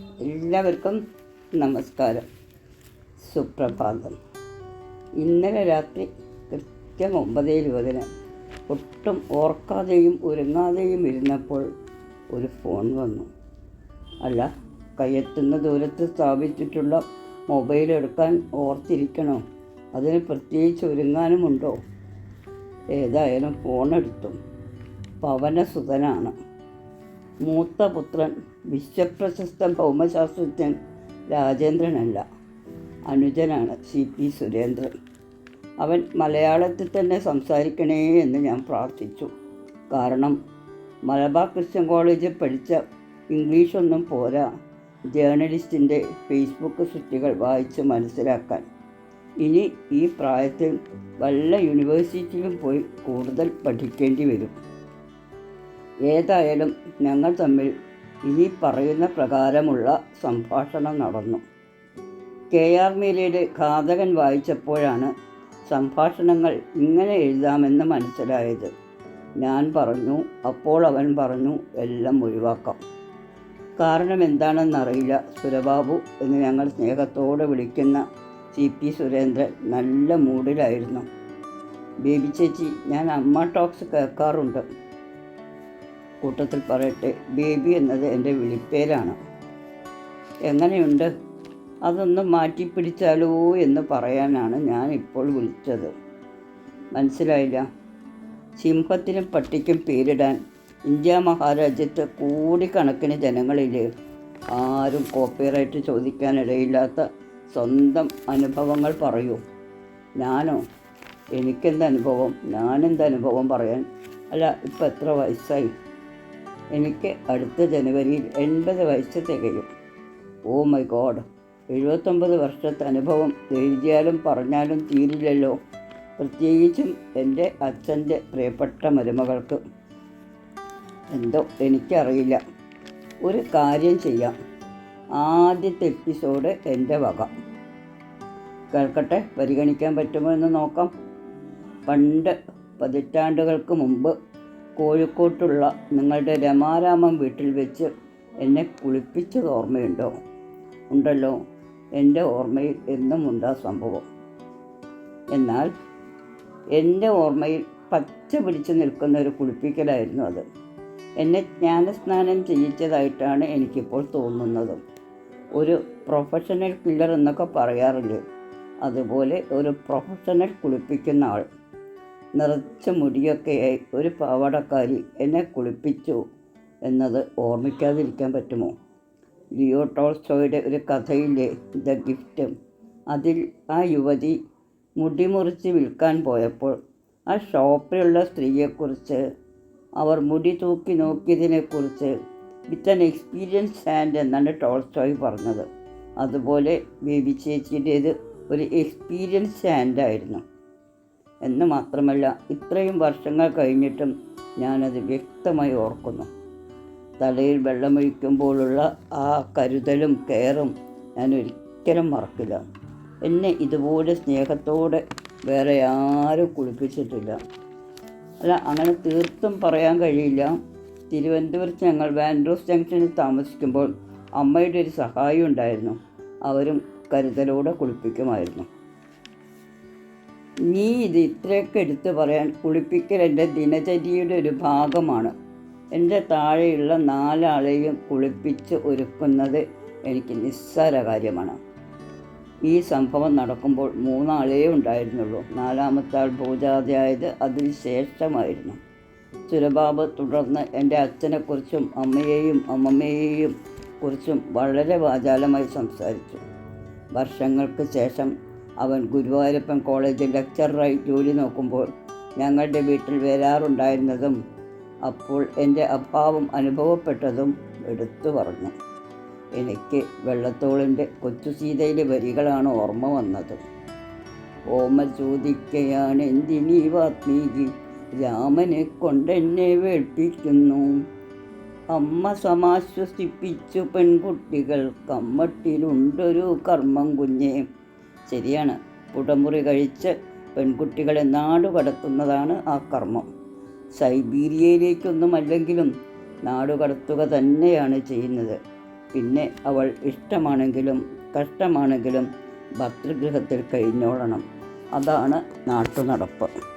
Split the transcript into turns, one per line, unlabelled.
എല്ലാവർക്കും നമസ്കാരം. സുപ്രഭാതം. ഇന്നലെ രാത്രി കൃത്യം ഒമ്പത് ഇരുപതിന് ഒട്ടും ഓർക്കാതെയും ഒരുങ്ങാതെയും ഇരുന്നപ്പോൾ ഒരു ഫോൺ വന്നു. അല്ല കയ്യെത്തുന്ന ദൂരത്ത് സ്ഥാപിച്ചിട്ടുള്ള മൊബൈൽ എടുക്കാൻ ഓർത്തിരിക്കണോ? അതിന് പ്രത്യേകിച്ച് ഒരുങ്ങാനുമുണ്ടോ? ഏതായാലും ഫോൺ എടുത്തു. പവനസുതനാണ് മൂത്ത പുത്രൻ വിശ്വപ്രശസ്ത ഭൗമശാസ്ത്രജ്ഞൻ രാജേന്ദ്രനല്ല. അനുജനാണ് സി. പി. സുരേന്ദ്രൻ. അവൻ മലയാളത്തിൽ തന്നെ സംസാരിക്കണേ എന്ന് ഞാൻ പ്രാർത്ഥിച്ചു. കാരണം മലബാർ ക്രിസ്ത്യൻ കോളേജിൽ പഠിച്ച ഇംഗ്ലീഷൊന്നും പോരാ ജേർണലിസ്റ്റിന്റെ ഫേസ്ബുക്ക് സൃഷ്ടികൾ വായിച്ച് മനസ്സിലാക്കാൻ. ഇനി ഈ പ്രായത്തിൽ വല്ല യൂണിവേഴ്സിറ്റിയിലും പോയി കൂടുതൽ പഠിക്കേണ്ടി വരും. ഏതായാലും ഞങ്ങൾ തമ്മിൽ ഇനി പറയുന്ന പ്രകാരമുള്ള സംഭാഷണം നടന്നു. കെ ആർ മീരയുടെ ഘാതകൻ വായിച്ചപ്പോഴാണ് സംഭാഷണങ്ങൾ ഇങ്ങനെ എഴുതാമെന്ന് മനസ്സിലായത്. ഞാൻ പറഞ്ഞു അപ്പോൾ അവൻ പറഞ്ഞു എല്ലാം ഒഴിവാക്കാം. കാരണം എന്താണെന്നറിയില്ല സുരബാബു എന്ന് ഞങ്ങൾ സ്നേഹത്തോടെ വിളിക്കുന്ന സി പി സുരേന്ദ്രൻ നല്ല മൂഡിലായിരുന്നു. ബേബി ചേച്ചി ഞാൻ അമ്മ ടോക്സ് കേൾക്കാറുണ്ട്. കൂട്ടത്തിൽ പറയട്ടെ ബേബി എന്നത് എന്റെ വിളിപ്പേരാണ്. എങ്ങനെയുണ്ട്? അതൊന്ന് മാറ്റിപ്പിടിച്ചാലോ എന്ന് പറയാനാണ് ഞാൻ ഇപ്പോൾ വിളിച്ചത്. മനസ്സിലായില്ല? സിംഹത്തിനും പട്ടിക്കും പേരിടാൻ ഇന്ത്യ മഹാരാജ്യത്ത് കോടിക്കണക്കിന് ജനങ്ങളിൽ ആരും കോപ്പിറൈറ്റ് ചോദിക്കാനിടയില്ലാത്ത സ്വന്തം അനുഭവങ്ങൾ പറയൂ. ഞാനോ? എനിക്കെന്ത് അനുഭവം? ഞാനെന്ത് അനുഭവം പറയാൻ? അല്ല ഇപ്പം എത്ര വയസ്സായി? എനിക്ക് അടുത്ത ജനുവരിയിൽ എൺപത് വയസ്സ് തികയും. Oh my god. എഴുപത്തൊമ്പത് വർഷത്തെ അനുഭവം എഴുതിയാലും പറഞ്ഞാലും തീരില്ലല്ലോ. പ്രത്യേകിച്ചും എന്റെ അച്ഛന്റെ പ്രിയപ്പെട്ട മരുമകൾക്ക്. എന്തോ എനിക്കറിയില്ല. ഒരു കാര്യം ചെയ്യാം. ആദ്യത്തെ എപ്പിസോഡ് എന്റെ വക. കേൾക്കട്ടെ? പരിഗണിക്കാൻ പറ്റുമോ എന്ന് നോക്കാം. പണ്ട് പതിറ്റാണ്ടുകൾക്ക് മുമ്പ് കോഴിക്കോട്ടുള്ള നിങ്ങളുടെ രമാരാമൻ വീട്ടിൽ വെച്ച് എന്നെ കുളിപ്പിച്ചത് ഓർമ്മയുണ്ടോ? ഉണ്ടല്ലോ. എന്റെ ഓർമ്മയിൽ എന്നും ഉണ്ടാ സംഭവം. എന്നാൽ എന്റെ ഓർമ്മയിൽ പച്ച പിടിച്ച് നിൽക്കുന്ന ഒരു കുളിപ്പിക്കലായിരുന്നു അത്. എന്നെ ജ്ഞാനസ്നാനം ചെയ്യിച്ചതായിട്ടാണ് എനിക്കിപ്പോൾ തോന്നുന്നത്. ഒരു പ്രൊഫഷണൽ കില്ലർ എന്നൊക്കെ പറയാറില്ലേ? അതുപോലെ ഒരു പ്രൊഫഷണൽ കുളിപ്പിക്കുന്ന ആൾ. നിറച്ച മുടിയൊക്കെയായി ഒരു പാവാടക്കാരി എന്നെ കുളിപ്പിച്ചു എന്നത് ഓർമ്മിക്കാതിരിക്കാൻ പറ്റുമോ? ലിയോ ടോൾസ്റ്റോയുടെ ഒരു കഥയിലെ ദ ഗിഫ്റ്റ്. അതിൽ ആ യുവതി മുടി മുറിച്ച് വിൽക്കാൻ പോയപ്പോൾ ആ ഷോപ്പിലുള്ള സ്ത്രീയെക്കുറിച്ച് അവർ മുടി തൂക്കി നോക്കിയതിനെക്കുറിച്ച് വിത്ത് ആൻ എക്സ്പീരിയൻസ് ഹാൻഡ് എന്നാണ് ടോൾസ്റ്റോയ് പറഞ്ഞത്. അതുപോലെ ബേബി ചേച്ചിയുടേത് ഒരു എക്സ്പീരിയൻസ് ഹാൻഡായിരുന്നു എന്ന് മാത്രമല്ല ഇത്രയും വർഷങ്ങൾ കഴിഞ്ഞിട്ടും ഞാനത് വ്യക്തമായി ഓർക്കുന്നു. തലയിൽ വെള്ളമൊഴിക്കുമ്പോഴുള്ള ആ കരുതലും കെയറും ഞാൻ ഒരിക്കലും മറക്കില്ല. എന്നെ ഇതുപോലെ സ്നേഹത്തോടെ വേറെ ആരും കുളിപ്പിച്ചിട്ടില്ല. അല്ല അങ്ങനെ തീർത്തും പറയാൻ കഴിയില്ല. തിരുവനന്തപുരത്ത് ഞങ്ങൾ വാൻഡ്രോസ് ജംഗ്ഷനിൽ താമസിക്കുമ്പോൾ അമ്മയുടെ ഒരു സഹായം ഉണ്ടായിരുന്നു അവരും കരുതലോടെ കുളിപ്പിക്കുമായിരുന്നു. നീ ഇത് ഇത്രയൊക്കെ എടുത്തു പറയാൻ കുളിപ്പിക്കൽ എന്റെ ദിനചര്യയുടെ ഒരു ഭാഗമാണ്. എന്റെ താഴെയുള്ള നാലാളെയും കുളിപ്പിച്ച് ഒരുക്കുന്നത് എനിക്ക് നിസ്സാര കാര്യമാണ്. ഈ സംഭവം നടക്കുമ്പോൾ മൂന്നാളേ ഉണ്ടായിരുന്നുള്ളൂ. നാലാമത്തെ ആൾ പൂജാതിയായത് അതിന് ശേഷമായിരുന്നു സുരബാബ് തുടർന്ന് എന്റെ അച്ഛനെക്കുറിച്ചും അമ്മയെയും അമ്മമ്മയെയും കുറിച്ചും വളരെ വാചാലമായി സംസാരിച്ചു. വർഷങ്ങൾക്ക് ശേഷം അവൻ ഗുരുവായൂരപ്പൻ കോളേജിൽ ലെക്ചററായി ജോലി നോക്കുമ്പോൾ ഞങ്ങളുടെ വീട്ടിൽ വരാറുണ്ടായിരുന്നതും അപ്പോൾ എന്റെ അപ്പാവും അനുഭവപ്പെട്ടതും എടുത്തു പറഞ്ഞു. എനിക്ക് വെള്ളത്തോളിന്റെ കൊച്ചു സീതയിലെ വരികളാണ് ഓർമ്മ വന്നത്. ഓമ ചോദിക്കയാണ് എന്തിനീ വാത്മീകി? രാമനെ കൊണ്ടെന്നെ വേൾപ്പിക്കുന്നു അമ്മ സമാശ്വസിപ്പിച്ചു പെൺകുട്ടികൾ കമ്മട്ടിലുണ്ടൊരു കർമ്മം കുഞ്ഞെ. ശരിയാണ്. പുടമുറി കഴിച്ച് പെൺകുട്ടികളെ നാടുകടത്തുന്നതാണ് ആ കർമ്മം. സൈബീരിയയിലേക്കൊന്നും അല്ലെങ്കിലും നാടുകടത്തുക തന്നെയാണ് ചെയ്യുന്നത്. പിന്നെ അവൾ ഇഷ്ടമാണെങ്കിലും കഷ്ടമാണെങ്കിലും ഭർതൃഗൃഹത്തിൽ കഴിഞ്ഞോളണം അതാണ് നാട്ടുനടപ്പ്.